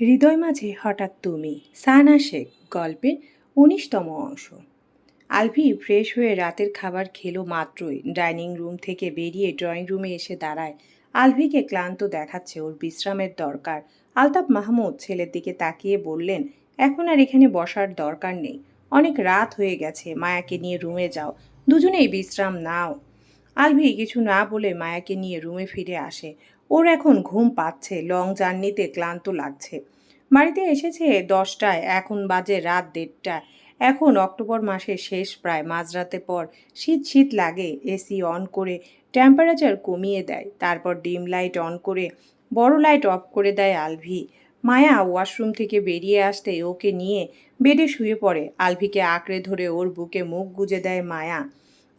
হৃদয় মাঝে হঠাৎ তুমি, সানা শেখ, গল্পের উনিশতম অংশ। আলভি ফ্রেশ হয়ে রাতের খাবার খেলো মাত্রই। ডাইনিং রুম থেকে বেরিয়ে ড্রয়িং রুমে এসে দাঁড়ায়। আলভিকে ক্লান্ত দেখাচ্ছে ওর বিশ্রামের দরকার। আলতাফ মাহমুদ ছেলের দিকে তাকিয়ে বললেন, এখন আর এখানে বসার দরকার নেই। অনেক রাত হয়ে গেছে, মায়াকে নিয়ে রুমে যাও। দুজনেই বিশ্রাম নাও। আলভি কিছু না বলে মায়াকে নিয়ে রুমে ফিরে আসে। ওর এখন ঘুম পাচ্ছে লং জার্নিতে ক্লান্ত লাগছে। বাড়িতে এসেছে দশটায়, এখন বাজে রাত দেড়টা এখন অক্টোবর মাসের শেষ প্রায়, মাঝরাতে পর শীত শীত লাগে, এসি অন করে টেম্পারেচার কমিয়ে দেয়, তারপর ডিম লাইট অন করে, বড় লাইট অফ করে দেয় আলভি। মায়া ওয়াশরুম থেকে বেরিয়ে আসতে ওকে নিয়ে বেডে শুয়ে পড়ে, আলভিকে আঁকড়ে ধরে ওর বুকে মুখ গুজে দেয় মায়া।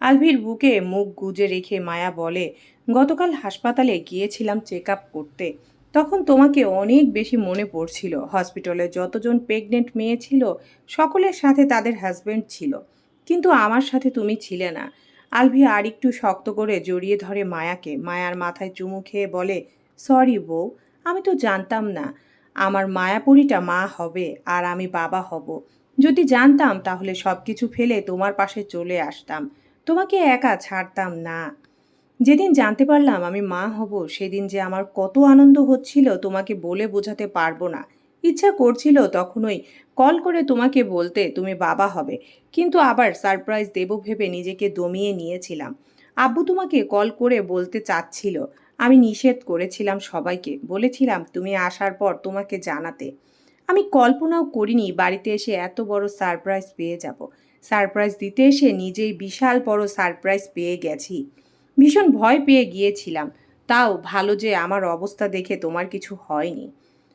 আলভির বুকে মুখ গুজে রেখে মায়া বলে, গতকাল হাসপাতালে গিয়েছিলাম চেক আপ করতে। তখন তোমাকে অনেক বেশি মনে পড়ছিল। হসপিটালে যতজন প্রেগনেন্ট মেয়ে ছিল, সকলের সাথে তাদের হাজবেন্ড ছিল। কিন্তু আমার সাথে তুমি ছিলে না। আলভি আর একটু শক্ত করে জড়িয়ে ধরে মায়াকে। মায়ার মাথায় চুমু খেয়ে বলে, সরি বউ, আমি তো জানতাম না। আমার মায়াপুরীটা মা হবে আর আমি বাবা হব। যদি জানতাম, তাহলে সব কিছু ফেলে তোমার পাশে চলে আসতাম। তোমাকে একা ছাড়তাম না। যেদিন জানতে পারলাম আমি মা হব, সেদিন যে আমার কত আনন্দ হচ্ছিল তোমাকে বলে বোঝাতে পারব না। ইচ্ছা করছিল তখনই কল করে তোমাকে বলতে তুমি বাবা হবে, কিন্তু আবার সারপ্রাইজ দেব ভেবে নিজেকে দমিয়ে নিয়েছিলাম। আব্বু তোমাকে কল করে বলতে চাচ্ছিল, আমি নিষেধ করেছিলাম সবাইকে, বলেছিলাম তুমি আসার পর তোমাকে জানাতে। আমি কল্পনাও করিনি বাড়িতে এসে এত বড় সারপ্রাইজ পেয়ে যাব। সারপ্রাইজ দিতে এসে নিজেই বিশাল বড় সারপ্রাইজ পেয়ে গেছি। ভীষণ ভয় পেয়ে গিয়েছিলাম। তাও ভালো যে আমার অবস্থা দেখে তোমার কিছু হয়নি।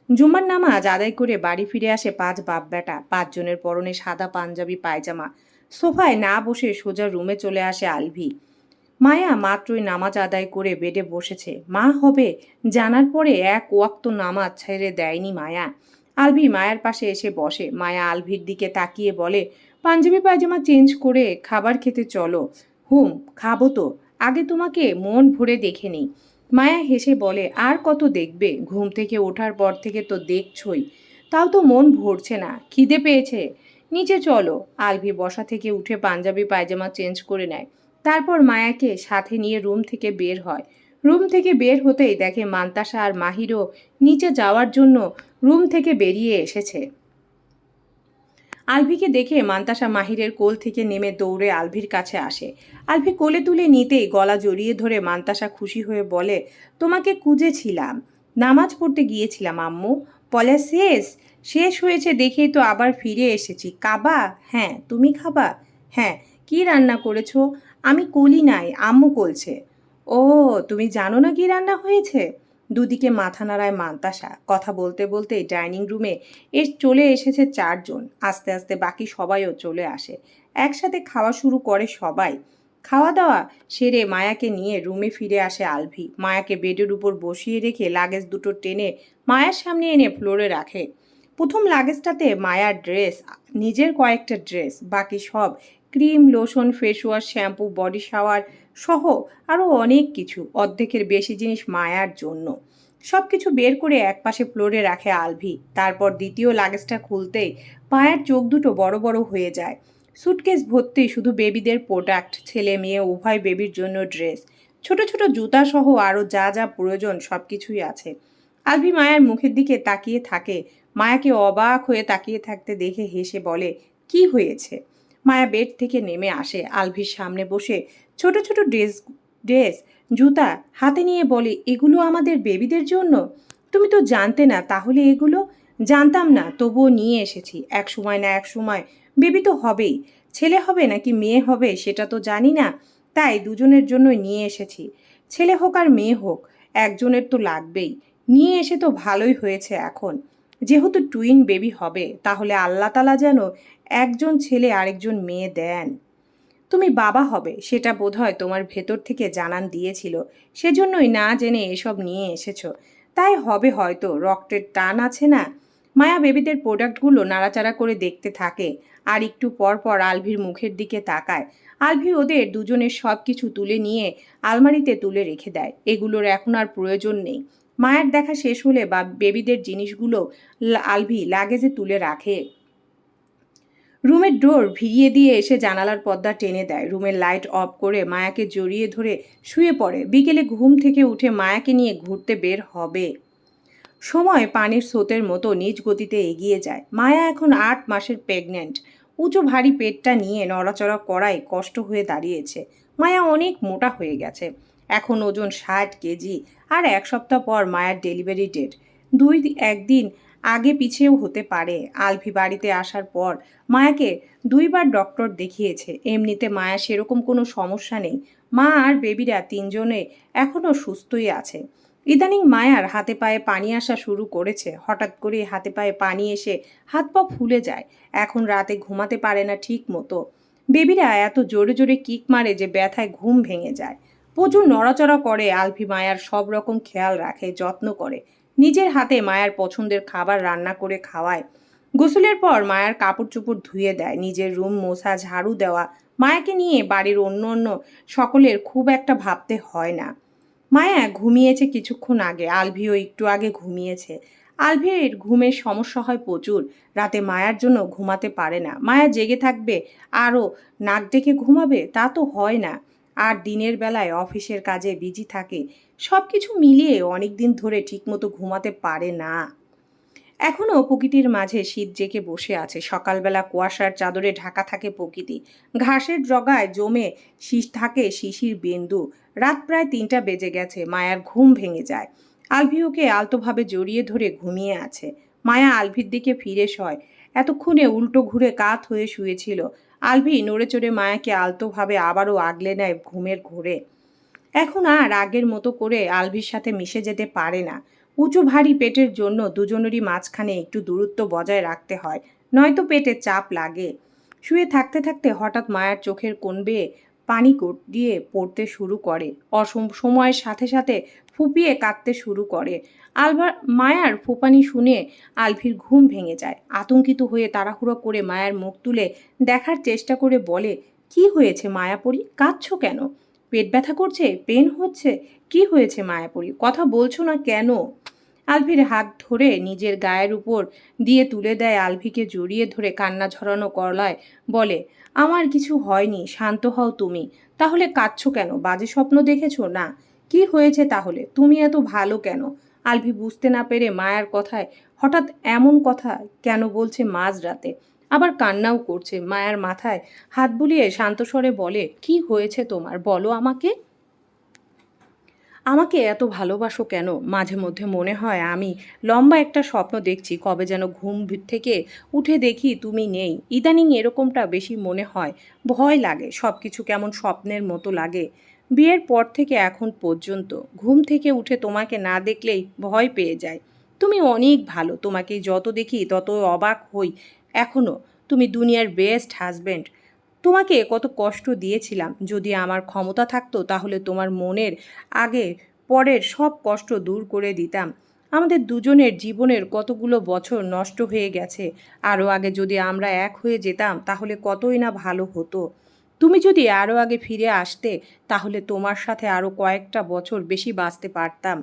জুম্মার নামাজ আদায় করে বাড়ি ফিরে আসে পাঁচ বাপ বেটা পাঁচজনের পরনে সাদা পাঞ্জাবি, পায়জামা। সোফায় না বসে সোজা রুমে চলে আসে আলভি। মায়া মাত্রই নামাজ আদায় করে বেডে বসেছে। মা হবে জানার পরে এক ওয়াক্ত নামাজ ছেড়ে দেয়নি মায়া। আলভি মায়ার পাশে এসে বসে। মায়া আলভির দিকে তাকিয়ে বলে পাঞ্জাবি পায়জামা চেঞ্জ করে খাবার খেতে চলো। হুম, খাব তো। আগে তোমাকে মন ভরে দেখে নিই। মায়া হেসে বলে, আর কত দেখবে? ঘুম থেকে ওঠার পর থেকে তো দেখছই। তাও তো মন ভরছে না। খিদে পেয়েছে। নিচে চলো। আলভি বসা থেকে উঠে পাঞ্জাবি পায়জামা চেঞ্জ করে নেয়। তারপর মায়াকে সাথে নিয়ে রুম থেকে বের হয়। রুম থেকে বের হতেই দেখে মান্তাসা আর মাহিরও নিচে যাওয়ার জন্য রুম থেকে বেরিয়ে এসেছে। আলভিকে দেখে মান্তাসা মাহিরের কোল থেকে নেমে দৌড়ে আলভির কাছে আসে। আলভি কোলে তুলে নিতেই গলা জড়িয়ে ধরে মান্তাসা খুশি হয়ে বলে, তোমাকে খুঁজেছিলাম। নামাজ পড়তে গিয়েছিলাম, আম্মু। বলে, শেষ? শেষ হয়েছে দেখেই তো আবার ফিরে এসেছি। কাবা হ্যাঁ তুমি খাবা? হ্যাঁ কি রান্না করেছ? আমি কলি নাই, আম্মু কলছে। ও, তুমি জানো না কি রান্না হয়েছে? দুদিকে মাথা নাড়ায় মান্তাসা। কথা বলতে বলতে ডাইনিং রুমে এর চলে এসেছে চারজন। আস্তে আস্তে বাকি সবাইও চলে আসে। একসাথে খাওয়া শুরু করে সবাই। খাওয়া দাওয়া সেরে মায়াকে নিয়ে রুমে ফিরে আসে আলভি। মায়াকে বেডের উপর বসিয়ে রেখে লাগেজ দুটো টেনে মায়ার সামনে এনে ফ্লোরে রাখে। প্রথম লাগেজটাতে মায়ার ড্রেস, নিজের কয়েকটা ড্রেস, বাকি সব cream, lotion, face wash, shampoo, body shower সহ আরও অনেক কিছু, অর্ধেকের বেশি জিনিস মায়ার জন্য। সব কিছু বের করে একপাশে ফ্লোরে রাখে আলভি। তারপর দ্বিতীয় লাগেজটা খুলতেই পায়ের চোখ দুটো বড় বড় হয়ে যায়। সুটকেস ভর্তি শুধু বেবিদের প্রোডাক্ট ছেলে মেয়ে, উভয় বেবির জন্য ড্রেস ছোট ছোট জুতা সহ আরও যা যা প্রয়োজন সব কিছুই আছে। আলভি মায়ার মুখের দিকে তাকিয়ে থাকে। মায়াকে অবাক হয়ে তাকিয়ে থাকতে দেখে হেসে বলে, কি হয়েছে? মায়া বেড থেকে নেমে আসে আলভির সামনে বসে। ছোট ছোট ড্রেস ড্রেস, জুতা হাতে নিয়ে বলে, এগুলো আমাদের বেবিদের জন্য? তুমি তো জানতে না, তাহলে এগুলো? জানতাম না, তবুও নিয়ে এসেছি। এক সময় না এক সময়। বেবি তো হবেই। ছেলে হবে নাকি মেয়ে হবে, সেটা তো জানি না। তাই দুজনের জন্যই নিয়ে এসেছি। ছেলে হোক আর মেয়ে হোক, একজনের তো লাগবেই। নিয়ে এসে তো ভালোই হয়েছে এখন। যেহেতু টুইন বেবি হবে, তাহলে আল্লাহ তালা যেন একজন ছেলে আরেকজন মেয়ে দেন। তুমি বাবা হবে, সেটা বোধহয় তোমার ভেতর থেকে জানান দিয়েছিল। সেজন্যই না জেনে এসব নিয়ে এসেছ। তাই হবে হয়তো, রক্তের টান আছে না? মায়া বেবিদের প্রোডাক্টগুলো নাড়াচাড়া করে দেখতে থাকে আর একটু পর পর আলভির মুখের দিকে তাকায়। আলভি ওদের দুজনের সব কিছু তুলে নিয়ে আলমারিতে তুলে রেখে দেয়। এগুলোর এখন আর প্রয়োজন নেই। মায়ের দেখা শেষ হলে বা বেবিদের জিনিসগুলো আলভি লাগেজে তুলে রাখে। রুমের ডোর ভিড়িয়ে দিয়ে এসে জানালার পর্দা টেনে দেয়। রুমের লাইট অফ করে মায়াকে জড়িয়ে ধরে শুয়ে পড়ে। বিকেলে ঘুম থেকে উঠে মায়াকে নিয়ে ঘুরতে বের হবে। সময় পানির স্রোতের মতো নিজ গতিতে এগিয়ে যায়। মায়া এখন আট মাসের প্রেগন্যান্ট। উঁচু ভারী পেটটা নিয়ে নড়াচড়া করায় কষ্ট হয়ে দাঁড়িয়েছে। মায়া অনেক মোটা হয়ে গেছে। এখন ওজন ষাট কেজি। আর এক সপ্তাহ পর মায়ের ডেলিভারি ডেট। দুই, একদিন আগে পিছিয়েও হতে পারে। আলভি বাড়িতে আসার পর মায়াকে দুইবার ডক্টর দেখিয়েছে। এমনিতে মায়া সেরকম কোনো সমস্যা নেই। মা আর বেবিরা তিনজনে এখনও সুস্থই আছে। ইদানিং মায়ার হাতে পায়ে পানি আসা শুরু করেছে। হঠাৎ করে হাতে পায়ে পানি এসে হাত পা ফুলে যায়। এখন রাতে ঘুমাতে পারে না ঠিক মতো। বেবিরা এত জোরে জোরে কিক মারে যে ব্যথায় ঘুম ভেঙে যায়। প্রচুর নড়াচড়া করে আলফি মায়ার সব রকম খেয়াল রাখে, যত্ন করে। নিজের হাতে মায়ার পছন্দের খাবার রান্না করে খাওয়ায়। গোসলের পর মায়ার কাপড় চোপড় ধুয়ে দেয়, নিজের রুম মোছা ঝাড়ু দেওয়া। মায়াকে নিয়ে বাড়ির অন্য অন্য সকলের খুব একটা ভাবতে হয় না। মায়া ঘুমিয়েছে কিছুক্ষণ আগে, আলভিও একটু আগে ঘুমিয়েছে। আলভির ঘুমের সমস্যা হয় প্রচুর, রাতে মায়ার জন্য ঘুমাতে পারে না। মায়া জেগে থাকবে, আরও নাক ডেকে ঘুমাবে, তা তো হয় না। আর দিনের বেলায় অফিসের কাজে বিজি থাকে সব কিছু মিলিয়ে অনেক দিন ধরে ঠিকমতো ঘুমাতে পারে না। এখনও প্রকৃতির মাঝে শীত জেগে বসে আছে। সকালবেলা কুয়াশার চাদরে ঢাকা থাকে প্রকৃতি। ঘাসের জগায় জমে শীষ থাকে শিশির বিন্দু। রাত প্রায় তিনটা বেজে গেছে। মায়ার ঘুম ভেঙে যায়। আলভিওকে আলতোভাবে জড়িয়ে ধরে ঘুমিয়ে আছে। মায়া আলভির দিকে ফিরে শয় এতক্ষণে উল্টো ঘুরে কাত হয়ে শুয়েছিল। আলভি নড়ে চড়ে মায়াকে আলতোভাবে আবারও আগলে নেয় ঘুমের ঘোরে। এখন আর আগের মতো করে আলভির সাথে মিশে যেতে পারে না। উঁচু ভারী পেটের জন্য দুজনেরই মাঝখানে একটু দূরত্ব বজায় রাখতে হয়, নয়তো পেটে চাপ লাগে। শুয়ে থাকতে থাকতে হঠাৎ মায়ের চোখের কোণ বেয়ে পানি দিয়ে পড়তে শুরু করে, অসম, সময়ের সাথে সাথে ফুপিয়ে কাঁদতে শুরু করে। আলভার মায়ার ফুপানি শুনে আলভির ঘুম ভেঙে যায়। আতঙ্কিত হয়ে তাড়াহুড়ো করে মায়ার মুখ তুলে দেখার চেষ্টা করে বলে, কি হয়েছে মায়াপরি? কাঁদছো কেন? পেট ব্যথা করছে? পেন হচ্ছে? কি হয়েছে মায়াপরি? কথা বলছো না কেন? আলভির হাত ধরে নিজের গায়ের উপর দিয়ে তুলে দেয় আলভিকে জড়িয়ে ধরে কান্না ঝরানো করলায়। বলে, আমার কিছু হয়নি, শান্ত হও তুমি। তাহলে কাঁদছো কেন? বাজে স্বপ্ন দেখেছ? না। কি হয়েছে তাহলে? তুমি এত ভালো কেন? আলভি বুঝতে না পেরে মায়ার কথায় হঠাৎ এমন কথা কেন বলছে মাঝরাতে? আবার কান্নাও করছে। মায়ার মাথায় হাত বুলিয়ে শান্তস্বরে বলে, কি হয়েছে তোমার? বলো আমাকে। আমাকে এত ভালোবাসো কেন? মাঝে মধ্যে মনে হয় আমি লম্বা একটা স্বপ্ন দেখছি, কবে যেন ঘুম থেকে উঠে দেখি তুমি নেই। ইদানিং এরকমটা বেশি মনে হয়। ভয় লাগে সব কিছু কেমন স্বপ্নের মতো লাগে। বিয়ের পর থেকে এখন পর্যন্ত, ঘুম থেকে উঠে তোমাকে না দেখলেই ভয় পেয়ে যায়। তুমি অনেক ভালো তোমাকে যত দেখি তত অবাক হই। এখনও তুমি দুনিয়ার বেস্ট হাজব্যান্ড তোমাকে কত কষ্ট দিয়েছিলাম, যদি আমার ক্ষমতা থাকতো তাহলে তোমার মনের আগে পরের সব কষ্ট দূর করে দিতাম। আমাদের দুজনের জীবনের কতগুলো বছর নষ্ট হয়ে গেছে, আরও আগে যদি আমরা এক হয়ে যেতাম তাহলে কতই না ভালো হতো। তুমি যদি আরও আগে ফিরে আসতে তাহলে তোমার সাথে আরও কয়েকটা বছর বেশি বাঁচতে পারতাম।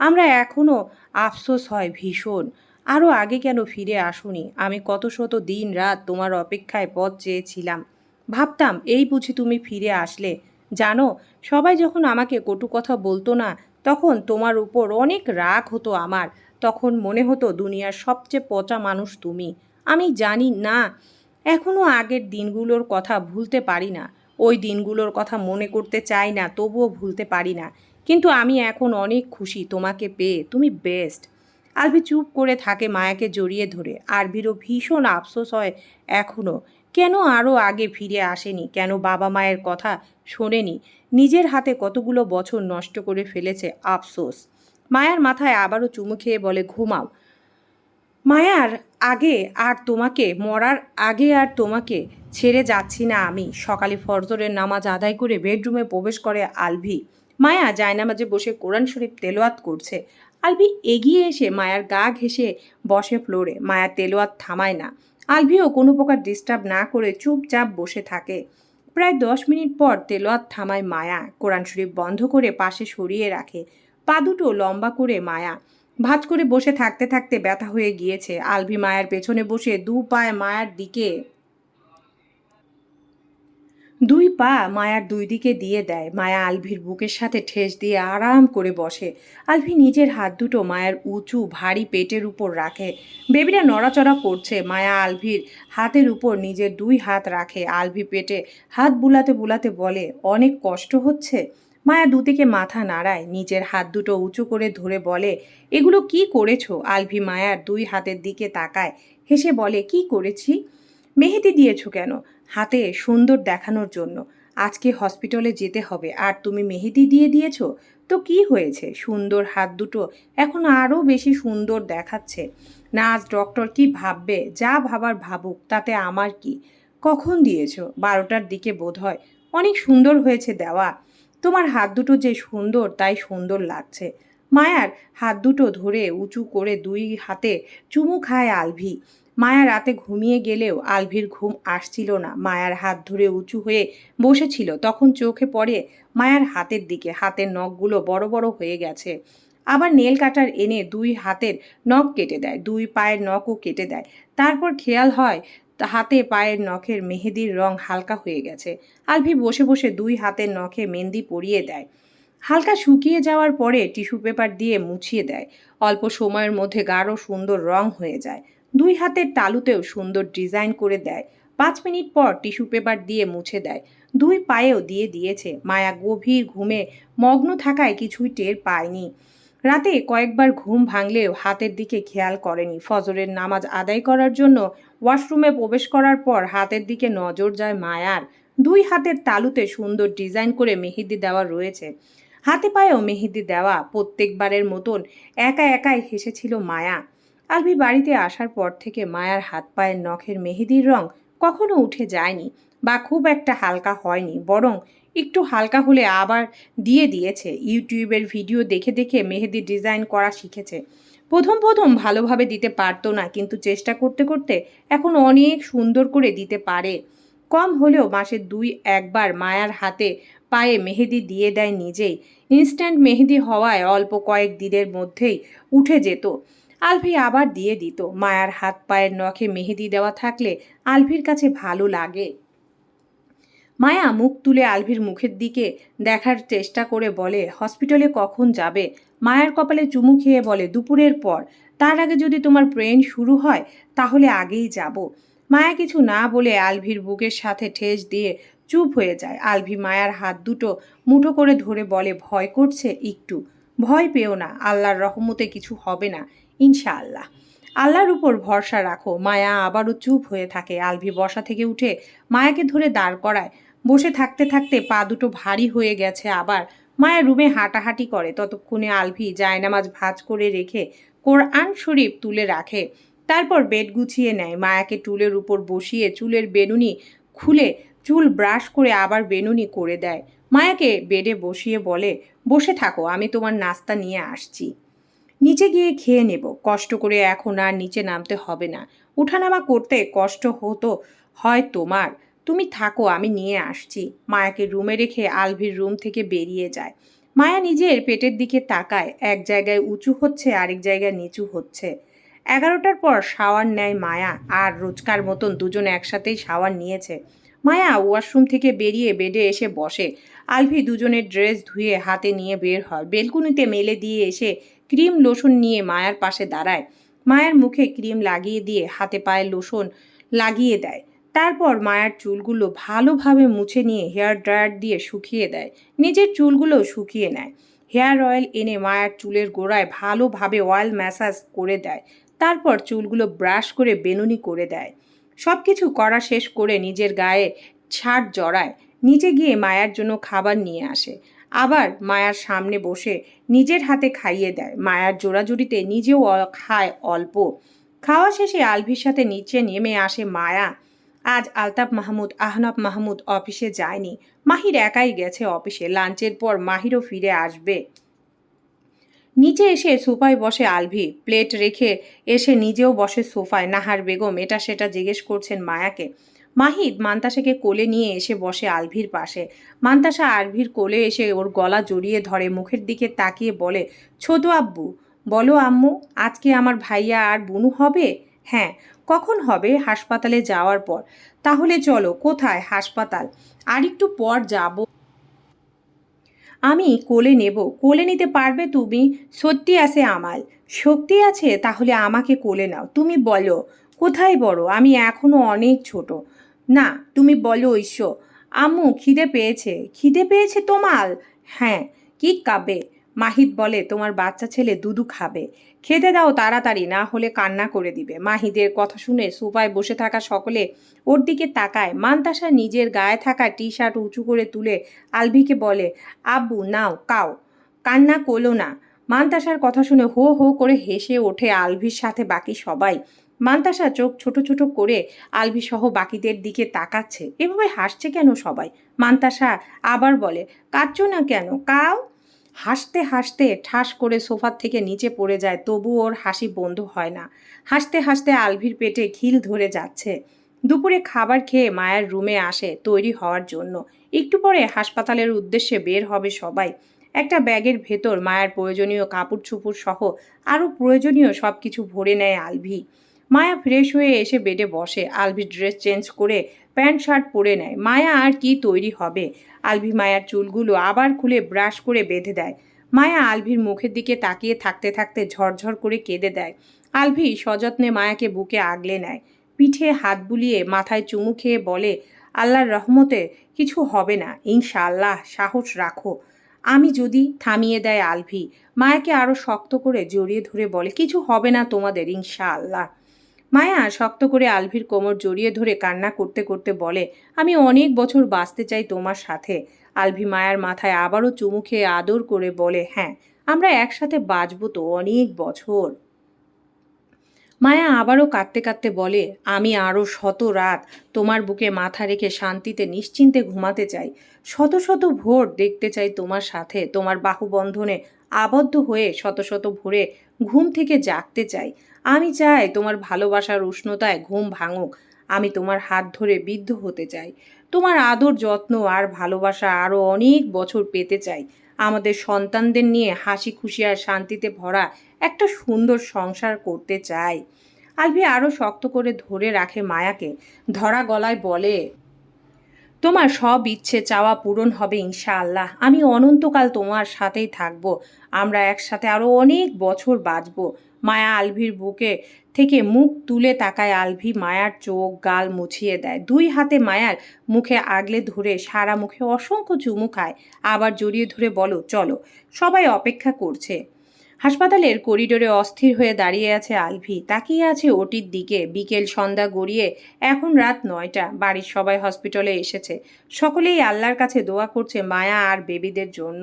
আমরা এখনও আফসোস হয় ভীষণ। আরও আগে কেন ফিরে আসোনি? আমি কত শত দিন রাত তোমার অপেক্ষায় পথ চেয়েছিলাম। ভাবতাম, এই বুঝি তুমি ফিরে আসলে। জানো, সবাই যখন আমাকে কটু কথা বলতো না, তখন তোমার উপর অনেক রাগ হতো আমার। তখন মনে হতো দুনিয়ার সবচেয়ে পচা মানুষ তুমি। আমি জানি না এখনও আগের দিনগুলোর কথা ভুলতে পারি না। ওই দিনগুলোর কথা মনে করতে চাই না, তবুও ভুলতে পারি না। কিন্তু আমি এখন অনেক খুশি তোমাকে পেয়ে। তুমি বেস্ট আলভি চুপ করে থাকে মায়াকে জড়িয়ে ধরে। আরভিরও ভীষণ আফসোস হয় এখনও কেন আরও আগে ফিরে আসেনি? কেন বাবা মায়ের কথা শোনেনি? নিজের হাতে কতগুলো বছর নষ্ট করে ফেলেছে আফসোস। মায়ার মাথায় আবারও চুমু খেয়ে বলে, ঘুমাও। মায়ার আগে আর তোমাকে, মরার আগে আর তোমাকে ছেড়ে যাচ্ছি না আমি। সকালে ফজরের নামাজ আদায় করে বেডরুমে প্রবেশ করে আলভি। মায়া জায়নামাজে বসে কোরআন শরীফ তেলোয়াত করছে। আলভি এগিয়ে এসে মায়ার গা ঘেঁষে বসে ফ্লোরে। মায়া তেলোয়াত থামায় না। আলভিও কোনো প্রকার ডিস্টার্ব না করে চুপচাপ বসে থাকে। প্রায় দশ মিনিট পর তেলোয়াত থামায় মায়া। কোরআন শরীফ বন্ধ করে পাশে সরিয়ে রাখে। পা দুটো লম্বা করে মায়া। ভাঁজ করে বসে থাকতে থাকতে ব্যথা হয়ে গিয়েছে। আলভি মায়ার পেছনে বসে দু পায়ে মায়ার দিকে দুই পা মায়ার দুই দিকে দিয়ে দেয়। মায়া আলভির বুকের সাথে ঠেস দিয়ে আরাম করে বসে। আলভি নিজের হাত দুটো মায়ের উঁচু, ভারী পেটের উপর রাখে। বেবিরা নড়াচড়া করছে, মায়া আলভির হাতের উপর নিজের দুই হাত রাখে। আলভি পেটে হাত বুলাতে বুলাতে বলে, অনেক কষ্ট হচ্ছে? মায়া দুদিকে মাথা নাড়ায়, নিজের হাত দুটো উঁচু করে ধরে বলে, এগুলো কি করেছ? আলভি মায়ার দুই হাতের দিকে তাকায়, হেসে বলে, কি করেছি? মেহেদি দিয়েছ কেন? হাতে সুন্দর দেখানোর জন্য। আজকে হসপিটালে যেতে হবে। আর তুমি মেহেদি দিয়ে দিয়েছ? তো কি হয়েছে? সুন্দর হাত দুটো এখন আরও বেশি সুন্দর দেখাচ্ছে। নার্স ডক্টর কি ভাববে? যা ভাবার ভাবুক, তাতে আমার কি? কখন দিয়েছ? বারোটার দিকে বোধ হয় অনেক সুন্দর হয়েছে দেওয়া। তোমার হাত দুটো যে সুন্দর, তাই সুন্দর লাগছে। মায়ার হাত দুটো ধরে উঁচু করে দুই হাতে চুমু খায় আলভি। মায়া রাতে ঘুমিয়ে গেলেও আলভির ঘুম আসছিল না। মায়ার হাত ধরে উঁচু হয়ে বসেছিল। তখন চোখে পড়ে মায়ার হাতের দিকে। হাতের নখগুলো বড় বড় হয়ে গেছে। আবার নেল কাটার এনে দুই হাতের নখ কেটে দেয়। দুই পায়ের নখও কেটে দেয়। তারপর খেয়াল হয়, হাতে পায়ের নখের মেহেদির রং হালকা হয়ে গেছে। আলভি বসে বসে দুই হাতের নখে মেহেদি পরিয়ে দেয়। হালকা শুকিয়ে যাওয়ার পরে টিস্যু পেপার দিয়ে মুছিয়ে দেয়। অল্প সময়ের মধ্যে গাঢ় সুন্দর রং হয়ে যায়। দুই হাতের তালুতেও সুন্দর ডিজাইন করে দেয়। পাঁচ মিনিট পর টিস্যু পেপার দিয়ে মুছে দেয়। দুই পায়েও দিয়ে দিয়েছে। মায়া গভীর ঘুমে মগ্ন থাকায় কিছুই টের পায়নি। রাতে কয়েকবার ঘুম ভাঙলেও হাতের দিকে খেয়াল করেনি। ফজরের নামাজ আদায় করার জন্য ওয়াশরুমে প্রবেশ করার পর হাতের দিকে নজর যায় মায়ার। দুই হাতের তালুতে সুন্দর ডিজাইন করে মেহেদি দেওয়া রয়েছে। হাতে পায়েও মেহেদি দেওয়া প্রত্যেকবারের মতন একা একাই হেসেছিল মায়া। আলভি বাড়িতে আসার পর থেকে মায়ার হাত পায়ের নখের মেহেদির রং কখনো উঠে যায়নি বা খুব একটা হালকা হয়নি, বরং একটু হালকা হলে আবার দিয়ে দিয়েছে। ইউটিউবের ভিডিও দেখে দেখে মেহেদি ডিজাইন করা শিখেছে। প্রথম প্রথম ভালোভাবে দিতে পারতো না, কিন্তু চেষ্টা করতে করতে এখন অনেক সুন্দর করে দিতে পারে। কম হলেও মাসে দুই একবার মায়ার হাতে পায়ে মেহেদি দিয়ে দেয় নিজেই। ইনস্ট্যান্ট মেহেদি হওয়ায় অল্প কয়েক দিনের মধ্যেই উঠে যেত। আলভি আবার দিয়ে দিত। মায়ার হাত পায়ের নখে মেহেদি দেওয়া থাকলে আলভির কাছে ভালো লাগে। মায়া মুখ তুলে আলভির মুখের দিকে দেখার চেষ্টা করে বলে, হসপিটালে কখন যাবে? মায়ের কপালে চুমু খেয়ে বলে, দুপুরের পর। তার আগে যদি তোমার ব্রেন শুরু হয়, তাহলে আগেই যাব। মায়া কিছু না বলে আলভির বুকের সাথে ঠেস দিয়ে চুপ হয়ে যায়। আলভি মায়ার হাত দুটো মুঠো করে ধরে বলে, ভয় করছে একটু। ভয় পেও না, আল্লাহর রহমতে কিছু হবে না, ইনশাআল্লাহ। আল্লাহর উপর ভরসা রাখো। মায়া আবারও চুপ হয়ে থাকে। আলভি বসা থেকে উঠে মায়াকে ধরে দাঁড় করায়। বসে থাকতে থাকতে পা দুটো ভারী হয়ে গেছে আবার। মায়া রুমে হাঁটাহাঁটি করে। ততক্ষণে আলভি জায়নামাজ ভাজ করে রেখে কোরআন শরীফ তুলে রাখে। তারপর বেড গুছিয়ে নেয়। মায়াকে টুলের উপর বসিয়ে চুলের বেনুনি খুলে চুল ব্রাশ করে আবার বেনুনি করে দেয়। মায়াকে বেডে বসিয়ে বলে, বসে থাকো, আমি তোমার নাস্তা নিয়ে আসছি। নিচে গিয়ে খেয়ে নেব। কষ্ট করে এখন আর নিচে নামতে হবে না। উঠানামা করতে কষ্ট হতো, হয় তোমার। তুমি থাকো, আমি নিয়ে আসছি। মায়াকে রুমে রেখে আলভির রুম থেকে বেরিয়ে যায়। মায়া নিজের পেটের দিকে তাকায়। এক জায়গায় উঁচু হচ্ছে, আরেক জায়গায় নিচু হচ্ছে। এগারোটার পর শাওয়ার নেয় মায়া, আর রোজকার মতন দুজন একসাথেই শাওয়ার নিয়েছে। মায়া ওয়াশরুম থেকে বেরিয়ে বেডে এসে বসে। আলভি দুজনের ড্রেস ধুয়ে হাতে নিয়ে বের হয়। বেলকুনিতে মেলে দিয়ে এসে ক্রিম লোশন নিয়ে মায়ার পাশে দাঁড়ায়। মায়ের মুখে ক্রিম লাগিয়ে দিয়ে হাতে পায়ে লোশন লাগিয়ে দেয়। তারপর মায়ার চুলগুলো ভালোভাবে মুছে নিয়ে হেয়ার ড্রায়ার দিয়ে শুকিয়ে দেয়। নিজের চুলগুলো শুকিয়ে নেয়। হেয়ার অয়েল এনে মায়ার চুলের গোড়ায় ভালোভাবে অয়েল ম্যাসাজ করে দেয়। তারপর চুলগুলো ব্রাশ করে বেনুনি করে দেয়। সব কিছু করা শেষ করে নিজের গায়ে ছাট জড়ায়। নিচে গিয়ে মায়ার জন্য খাবার নিয়ে আসে। আবার মায়ার সামনে বসে নিজের হাতে খাইয়ে দেয়। মায়ার জোড়াজুড়িতে নিজেও খায় অল্প। খাওয়া শেষে আলভির সাথে নিচে নেমে আসে মায়া। আজ আলতাফ মাহমুদ আহনাব মাহমুদ অফিসে যায়নি। মাহির একাই গেছে অফিসে। লাঞ্চের পর মাহিরও ফিরে আসবে। নিচে এসে সোফায় বসে আলভি। প্লেট রেখে এসে নিজেও বসে সোফায়। নাহার বেগম, এটা সেটা জিজ্ঞেস করছেন মায়াকে। মাহিদ মান্তাসাকে কোলে নিয়ে এসে বসে আলভির পাশে। মান্তাসা আলভির কোলে এসে ওর গলা জড়িয়ে ধরে, মুখের দিকে তাকিয়ে বলে ছোট আব্বু, বলো আম্মু, আজকে আমার ভাইয়া আর বুনু হবে? হ্যাঁ কখন হবে? হাসপাতালে যাওয়ার পর। তাহলে চলো, কোথায়? হাসপাতাল। আর একটু পর যাব। আমি কোলে নেব, কোলে নিতে পারবে তুমি। সত্যি আছে আমাল। শক্তি আছে, তাহলে আমাকে কোলে নাও। তুমি বলো, কোথায় বড়? আমি এখনও অনেক ছোট। না, তুমি বলো ঐশ্ব আম্মু, খিদে পেয়েছে। খিদে পেয়েছে তোমাল? হ্যাঁ কি কাবে? মাহিদ বলে, তোমার বাচ্চা ছেলে দুধু খাবে। খেতে দাও তাড়াতাড়ি, না হলে কান্না করে দিবে। মাহিদের কথা শুনে সোফায় বসে থাকা সকলে ওর দিকে তাকায়। মান্তাসা নিজের গায়ে থাকা টি শার্ট উঁচু করে তুলে আলভিকে বলে, আব্বু, নাও কাও কান্না করল না। মান্তাসার কথা শুনে হো হো করে হেসে ওঠে আলভির সাথে বাকি সবাই। মান্তাসা চোখ ছোট ছোট করে আলভি সহ বাকিদের দিকে তাকাচ্ছে। এভাবে হাসছে কেন সবাই? মান্তাসা আবার বলে, কাঁদছো না কেন? কাও হাসতে হাসতে ঠাস করে সোফার থেকে নিচে পড়ে যায়, তবু ওর হাসি বন্ধ হয় না। হাসতে হাসতে আলভির পেটে খিল ধরে যাচ্ছে। দুপুরে খাবার খেয়ে মায়ের রুমে আসে তৈরি হওয়ার জন্য। একটু পরে হাসপাতালের উদ্দেশ্যে বের হবে সবাই। একটা ব্যাগের ভেতর মায়ের প্রয়োজনীয় কাপড় চুপুর সহ আরও প্রয়োজনীয় সব কিছু ভরে নেয় আলভি। মায়া ফ্রেশ হয়ে এসে বেডে বসে। আলভি ড্রেস চেঞ্জ করে প্যান্ট শার্ট পরে নেয়। মায়া আর কি তৈরি হবে? আলভি মায়ার চুলগুলো আবার খুলে ব্রাশ করে বেঁধে দেয়। মায়া আলভির মুখের দিকে তাকিয়ে থাকতে থাকতে ঝরঝর করে কেঁদে দেয়। আলভি সযত্নে মায়াকে বুকে আগলে নেয়। পিঠে হাত বুলিয়ে মাথায় চুমু খেয়ে বলে, আল্লাহর রহমতে কিছু হবে না। ইনশাআল্লাহ সাহস রাখো। আমি যদি থামিয়ে দেয় আলভি, মায়াকে আরও শক্ত করে জড়িয়ে ধরে বলে, কিছু হবে না তোমাদের ইনশাআল্লাহ। মায়া শক্ত করে আলভির কোমর জড়িয়ে ধরে কান্না করতে করতে বলে, আমি অনেক বছর বাঁচতে চাই তোমার সাথে। আলভি মায়ার মাথায় আবারও চুমু খেয়ে আদর করে বলে হ্যাঁ আমরা একসাথে বাঁচবো তো অনেক বছর। মায়া আবারও কাঁদতে কাঁদতে বলে, আমি আরও শত রাত তোমার বুকে মাথা রেখে শান্তিতে, নিশ্চিন্তে ঘুমাতে চাই। শত শত ভোর দেখতে চাই তোমার সাথে। তোমার বাহুবন্ধনে আবদ্ধ হয়ে শত শত ভোরে ঘুম থেকে জাগতে চাই। আমি চাই তোমার ভালোবাসার উষ্ণতায় ঘুম ভাঙুক। আমি তোমার হাত ধরে বিদ্ধ হতে চাই। তোমার আদর, যত্ন আর ভালোবাসা আরও অনেক বছর পেতে চাই। আমাদের সন্তানদের নিয়ে হাসি খুশি আর শান্তিতে ভরা একটা সুন্দর সংসার করতে চাই। আলভি আরও শক্ত করে ধরে রাখে মায়াকে। ধরা গলায় বলে, তোমার সব ইচ্ছে চাওয়া পূরণ হবে ইনশাআল্লাহ। আমি অনন্তকাল তোমার সাথেই থাকব। আমরা একসাথে আরও অনেক বছর বাঁচব। মায়া আলভির বুকে থেকে মুখ তুলে তাকায় আলভি। মায়ার চোখ গাল মুছিয়ে দেয়। দুই হাতে মায়ার মুখে আগলে ধরে সারা মুখে অসংখ্য চুমু খায়। আবার জড়িয়ে ধরে বলো, চলো। সবাই অপেক্ষা করছে। হাসপাতালের করিডোরে অস্থির হয়ে দাঁড়িয়ে আছে আলভি। তাকিয়ে আছে ওটির দিকে। বিকেল সন্ধ্যা গড়িয়ে এখন রাত নয়টা। বাড়ির সবাই হসপিটালে এসেছে। সকলেই আল্লাহর কাছে দোয়া করছে মায়া আর বেবিদের জন্য।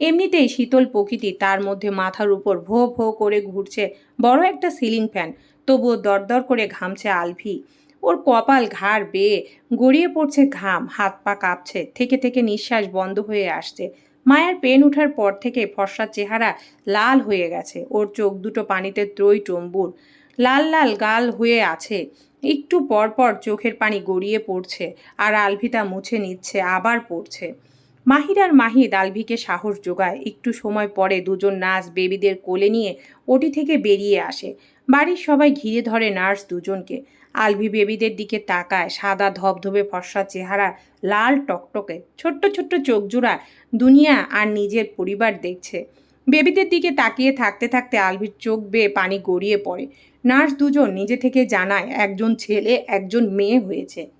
এমনিতেই শীতল প্রকৃতি তার মধ্যে মাথার উপর ভো ভো করে ঘুরছে, বড় একটা সিলিং ফ্যান। তবুও দরদর করে ঘামছে আলভি। ওর কপাল ঘাড় বেয়ে, গড়িয়ে পড়ছে ঘাম, হাত পা কাঁপছে, থেকে থেকে নিঃশ্বাস বন্ধ হয়ে আসছে। মায়ের পেন ওঠার পর থেকে ফর্সার চেহারা লাল হয়ে গেছে, ওর চোখ দুটো পানিতে ত্রই টম্বুর। লাল লাল গাল হয়ে আছে, একটু পর পর চোখের পানি গড়িয়ে পড়ছে, আর আলভিতা মুছে নিচ্ছে, আবার পড়ছে। মাহির আর মাহিদ আলভিকে সাহস যোগায়। একটু সময় পরে দুজন নার্স বেবিদের কোলে নিয়ে ওটি থেকে বেরিয়ে আসে। বাড়ির সবাই ঘিরে ধরে নার্স দুজনকে। আলভি বেবিদের দিকে তাকায়, সাদা ধবধবে ফর্সা চেহারা, লাল টকটকে, ছোট্ট ছোট্ট চোখ জোড়া দুনিয়া আর নিজের পরিবার দেখছে। বেবিদের দিকে তাকিয়ে থাকতে থাকতে আলভির চোখ বেয়ে পানি গড়িয়ে পড়ে। নার্স দুজন নিজে থেকে জানায়, একজন ছেলে, একজন মেয়ে হয়েছে।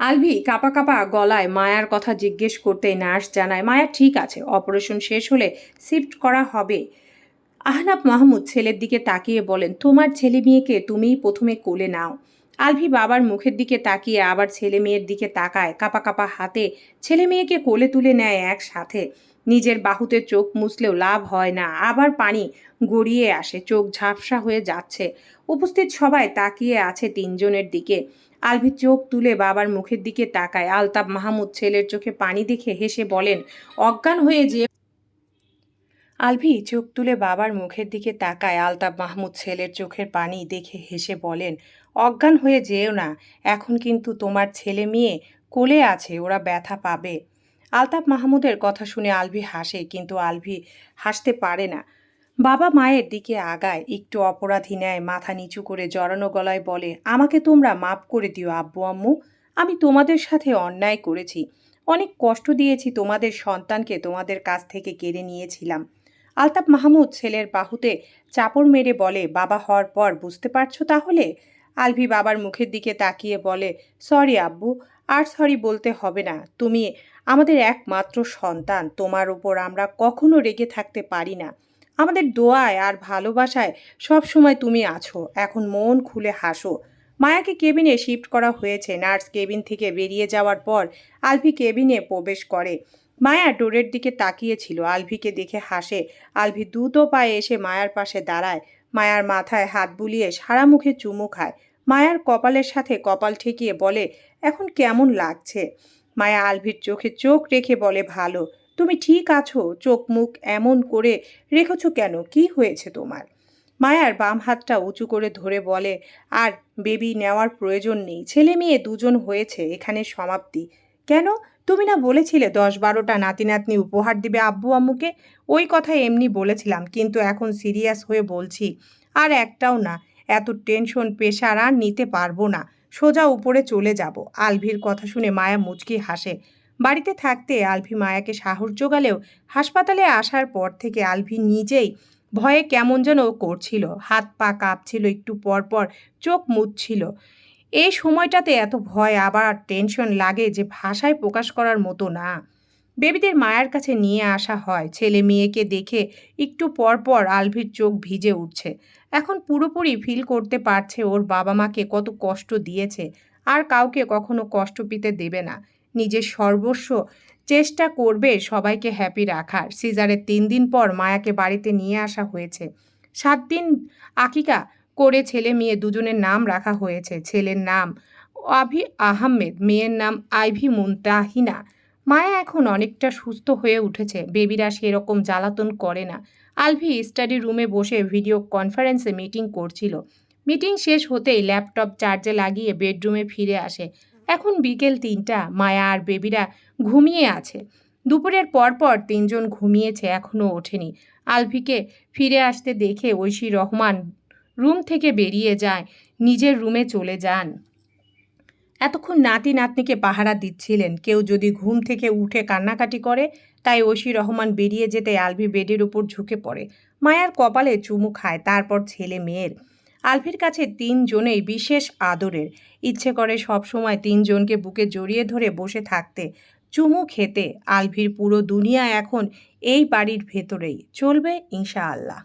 আলভি কাপা কাপা গলায় মায়ার কথা জিজ্ঞেস করতে নার্স জানায়, মায়া, ঠিক আছে, অপারেশন শেষ হলে শিফট করা হবে। আহনাব মাহমুদ ছেলের দিকে তাকিয়ে বলেন, তোমার ছেলে মেয়েকে তুমিই প্রথমে কোলে নাও। আলভি বাবার মুখের দিকে তাকিয়ে আবার ছেলে মেয়ের দিকে তাকায়, কাপা কাপা হাতে ছেলে মেয়েকে কোলে তুলে নেয় একসাথে। নিজের বাহুতে চোখ মুছলেও লাভ হয় না, আবার পানি গড়িয়ে আসে, চোখ ঝাপসা হয়ে যাচ্ছে। উপস্থিত সবাই তাকিয়ে আছে তিনজনের দিকে। আলভি চোখ তুলে বাবার মুখের দিকে তাকায়। আলতাব মাহমুদ ছেলের চোখে পানি দেখে হেসে বলেন, অজ্ঞান হয়ে যে আলভি চোখ তুলে বাবার মুখের দিকে তাকায়। আলতাফ মাহমুদ ছেলের চোখের পানি দেখে হেসে বলেন, অজ্ঞান হয়ে যেও না। এখন কিন্তু তোমার ছেলে মেয়ে কোলে আছে, ওরা ব্যথা পাবে। আলতাফ মাহমুদের কথা শুনে আলভি হাসে, কিন্তু আলভি হাসতে পারে না। বাবা মায়ের দিকে আগায়, একটু অপরাধী নেয় মাথা নিচু করে জড়ানো গলায় বলে, আমাকে তোমরা মাপ করে দিও আব্বু, আম্মু। আমি তোমাদের সাথে অন্যায় করেছি। অনেক কষ্ট দিয়েছি তোমাদের সন্তানকে তোমাদের কাছ থেকে কেড়ে নিয়েছিলাম। আলতাফ মাহমুদ ছেলের বাহুতে চাপড় মেরে বলে, বাবা হওয়ার পর বুঝতে পারছ তাহলে? আলভি বাবার মুখের দিকে তাকিয়ে বলে, সরি আব্বু, আর সরি বলতে হবে না। তুমি আমাদের একমাত্র সন্তান। তোমার উপর আমরা কখনো রেগে থাকতে পারি না। আমাদের দোয়ায় আর ভালোবাসায় সব সময় তুমি আছো। এখন মন খুলে হাসো। মায়াকে কেবিনে শিফট করা হয়েছে। নার্স কেবিন থেকে বেরিয়ে যাওয়ার পর আলভি কেবিনে প্রবেশ করে। মায়া ডোরের দিকে তাকিয়েছিল। আলভিকে দেখে হাসে। আলভি দ্রুত পায়ে এসে মায়ার পাশে দাঁড়ায়। মায়ার মাথায় হাত বুলিয়ে সারা মুখে চুমু খায়। মায়ার কপালের সাথে কপাল ঠেকিয়ে বলে, এখন কেমন লাগছে? মায়া আলভির চোখে চোখ রেখে বলে, ভালো। তুমি ঠিক আছো? চোখ মুখ এমন করে রেখেছো কেন? কি হয়েছে তোমার? মায়ার বাম হাতটা উঁচু করে ধরে বলে, আর বেবি নেওয়ার প্রয়োজন নেই। ছেলে মেয়ে দুজন হয়েছে এখানে সমাপ্তি। কেন? তুমি না বলেছিলে দশ বারোটা নাতি নাতনি উপহার দিবে আব্বু আম্মুকে? ওই কথা এমনি বলেছিলাম, কিন্তু এখন সিরিয়াস হয়ে বলছি, আর একটাও না। এত টেনশন পেশার আর নিতে পারব না। সোজা উপরে চলে যাব। আলভির কথা শুনে মায়া মুচকি হাসে। বাড়িতে থাকতে আলভি মায়াকে সাহস জোগালেও হাসপাতালে আসার পর থেকে আলভি নিজেই ভয়ে কেমন যেন করছিল। হাত পা কাঁপছিল, একটু পর পর চোখ মুচ্ছিল এই সময়টাতে এত ভয়, আবার টেনশন লাগে যে ভাষায় প্রকাশ করার মতো না। বেবিদের মায়ের কাছে নিয়ে আসা হয়। ছেলে মেয়েকে দেখে একটু পর পর আলভির চোখ ভিজে উঠছে। এখন পুরোপুরি ফিল করতে পারছে ওর বাবা মাকে কত কষ্ট দিয়েছে। আর কাউকে কখনো কষ্ট পেতে দেবে না। নিজের সর্বস্ব চেষ্টা করবে সবাইকে হ্যাপি রাখার। সিজারের তিন দিন পর মায়াকে বাড়িতে নিয়ে আসা হয়েছে। সাত দিন আকিকা করে ছেলে মেয়ে দুজনের নাম রাখা হয়েছে। ছেলের নাম আভি আহমেদ, মেয়ের নাম আইভি মুনতাহিনা। মায়া এখন অনেকটা সুস্থ হয়ে উঠেছে। বেবিরা সেরকম জ্বালাতন করে না। আলভি স্টাডি রুমে বসে ভিডিও কনফারেন্সে মিটিং করছিল। মিটিং শেষ হতেই ল্যাপটপ চার্জে লাগিয়ে বেডরুমে ফিরে আসে। এখন বিকেল তিনটা, মায়া আর বেবিরা ঘুমিয়ে আছে। দুপুরের পরপর তিনজন ঘুমিয়েছে এখনও ওঠেনি। আলভিকে ফিরে আসতে দেখে ঐশী রহমান রুম থেকে বেরিয়ে যায়, নিজের রুমে চলে যান। এতক্ষণ নাতি নাতনিকে পাহারা দিচ্ছিলেন, কেউ যদি ঘুম থেকে উঠে কান্নাকাটি করে, তাই ঐশী রহমান বেরিয়ে যেতে আলভি বেডের উপর ঝুঁকে পড়ে। মায়ার কপালে চুমু খায়, তারপর ছেলে মেয়ের। আলভির কাছে তিনজনেই বিশেষ আদরের। ইচ্ছে করে সবসময় তিনজনকে বুকে জড়িয়ে ধরে বসে থাকতে, চুমু খেতে আলফির পুরো দুনিয়া এখন এই বাড়ির ভেতরেই। চলবে ইনশাআল্লাহ।